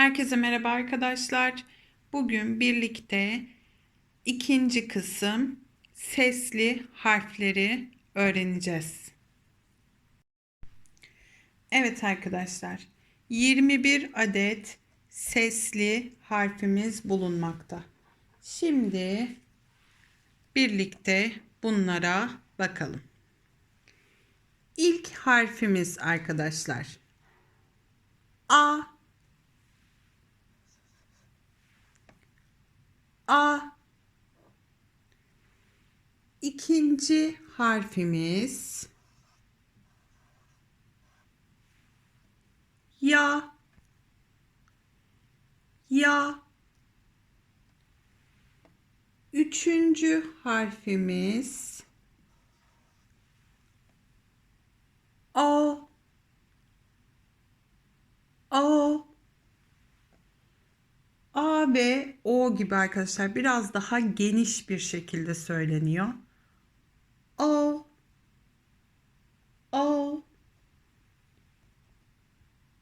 Herkese merhaba arkadaşlar. Bugün birlikte ikinci kısım sesli harfleri öğreneceğiz. Evet arkadaşlar. 21 adet sesli harfimiz bulunmakta. Şimdi birlikte bunlara bakalım. İlk harfimiz arkadaşlar. A A. İkinci harfimiz. Ya. Ya. Üçüncü harfimiz. O o A ve O gibi arkadaşlar biraz daha geniş bir şekilde söyleniyor. O O.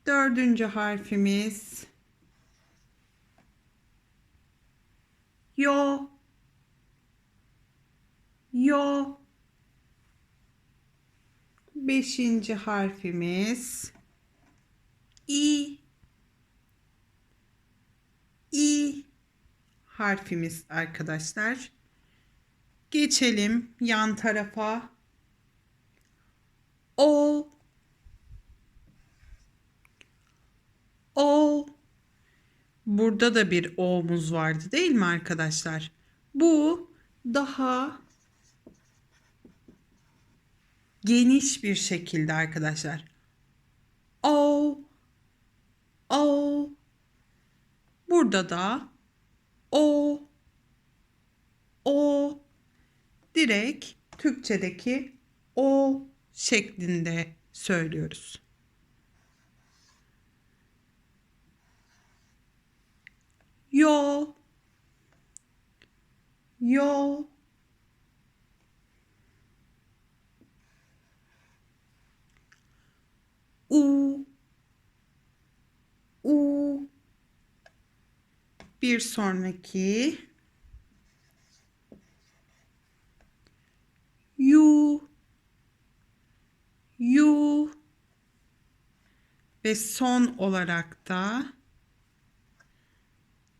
Dördüncü harfimiz. Yo. Yo. Beşinci harfimiz. İ İ harfimiz arkadaşlar. Geçelim yan tarafa. O O Burada da bir O'muz vardı değil mi arkadaşlar? Bu daha geniş bir şekilde arkadaşlar. O O Burada da o o direkt Türkçedeki o şeklinde söylüyoruz. Yo yo u u bir sonraki. Yu. Yu. Ve son olarak da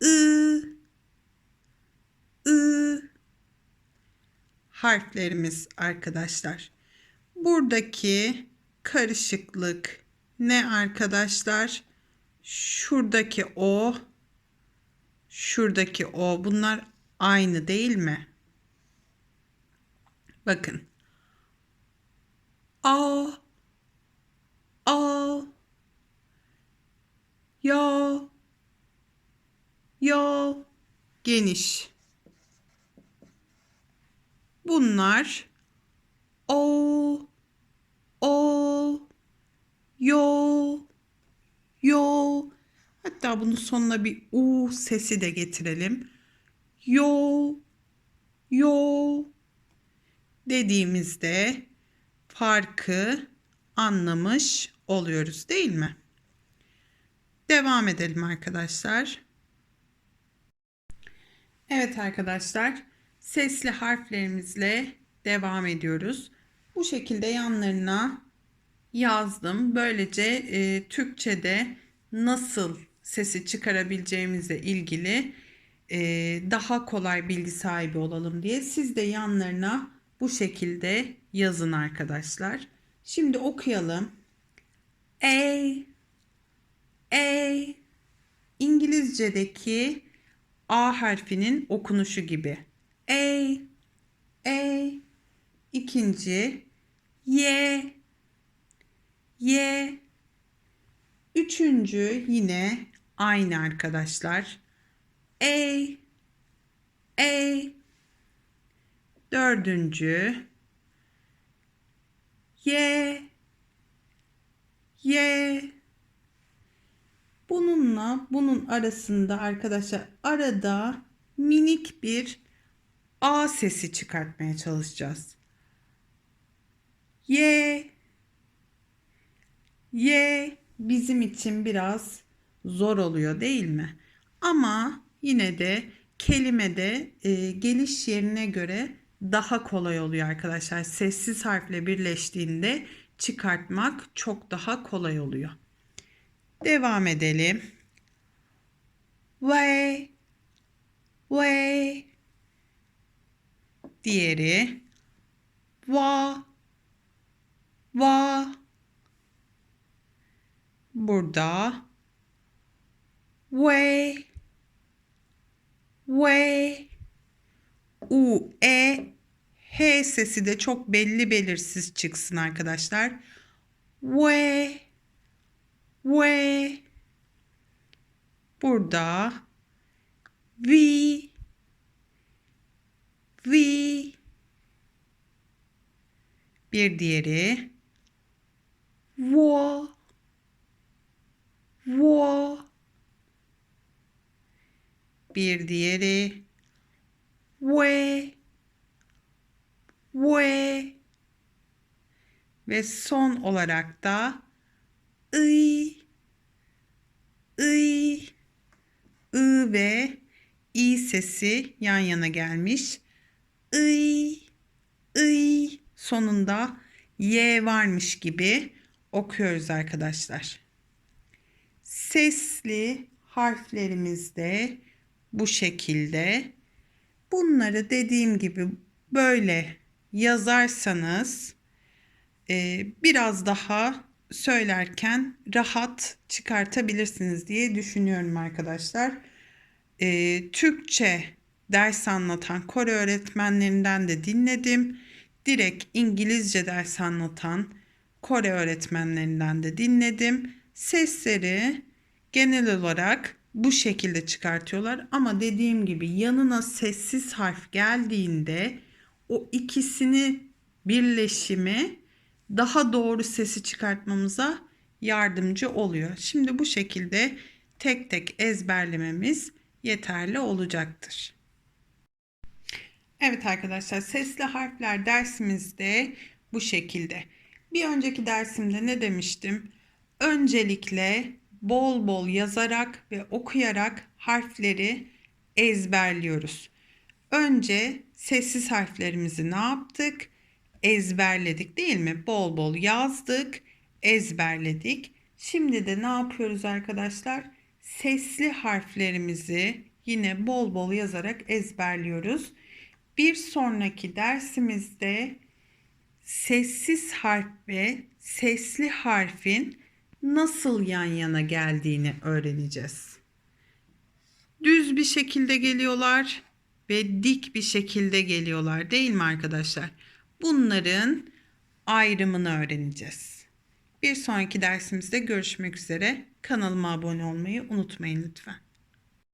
ı. I harflerimiz arkadaşlar. Buradaki karışıklık ne arkadaşlar? Şuradaki o şuradaki o bunlar aynı değil mi? Bakın. A A Ya Ya geniş. Bunlar o o yo yo Hatta bunun sonuna bir u sesi de getirelim. Yo, yo dediğimizde farkı anlamış oluyoruz değil mi? Devam edelim arkadaşlar. Evet arkadaşlar, sesli harflerimizle devam ediyoruz. Bu şekilde yanlarına yazdım. Böylece e, Türkçe'de nasıl sesi çıkarabileceğimizle ilgili e, daha kolay bilgi sahibi olalım diye siz de yanlarına bu şekilde yazın arkadaşlar. Şimdi okuyalım. A A İngilizce'deki A harfinin okunuşu gibi. A A ikinci Y Y Üçüncü yine aynı arkadaşlar. A, A. Dördüncü. Y, Y. Bununla bunun arasında arkadaşlar arada minik bir A sesi çıkartmaya çalışacağız. Y, Y bizim için biraz zor oluyor değil mi? Ama yine de kelimede e, geliş yerine göre daha kolay oluyor arkadaşlar. Sessiz harfle birleştiğinde çıkartmak çok daha kolay oluyor. Devam edelim. Way, way. Diğeri va, va. Burada way, way. U, E, H sesi de çok belli belirsiz çıksın arkadaşlar. Way, way. Burada V, V. Bir diğeri wo. Bir diğeri we, we. Ve son olarak da ıy, ıy, ı ve i sesi yan yana gelmiş. Iy, iy sonunda y varmış gibi okuyoruz arkadaşlar. Sesli harflerimiz de bu şekilde. Bunları dediğim gibi böyle yazarsanız e, biraz daha söylerken rahat çıkartabilirsiniz diye düşünüyorum arkadaşlar. E, Türkçe ders anlatan Kore öğretmenlerinden de dinledim. Direkt İngilizce ders anlatan Kore öğretmenlerinden de dinledim. Sesleri genel olarak bu şekilde çıkartıyorlar ama dediğim gibi yanına sessiz harf geldiğinde o ikisini birleşimi daha doğru sesi çıkartmamıza yardımcı oluyor. Şimdi bu şekilde tek tek ezberlememiz yeterli olacaktır. Evet arkadaşlar sesli harfler dersimizde bu şekilde. Bir önceki dersimde ne demiştim? Öncelikle bol bol yazarak ve okuyarak harfleri ezberliyoruz. Önce sessiz harflerimizi ne yaptık? Ezberledik değil mi? Bol bol yazdık, ezberledik. Şimdi de ne yapıyoruz arkadaşlar? Sesli harflerimizi yine bol bol yazarak ezberliyoruz. Bir sonraki dersimizde sessiz harf ve sesli harfin nasıl yan yana geldiğini öğreneceğiz. Düz bir şekilde geliyorlar ve dik bir şekilde geliyorlar değil mi arkadaşlar? Bunların ayrımını öğreneceğiz. Bir sonraki dersimizde görüşmek üzere. Kanalıma abone olmayı unutmayın lütfen.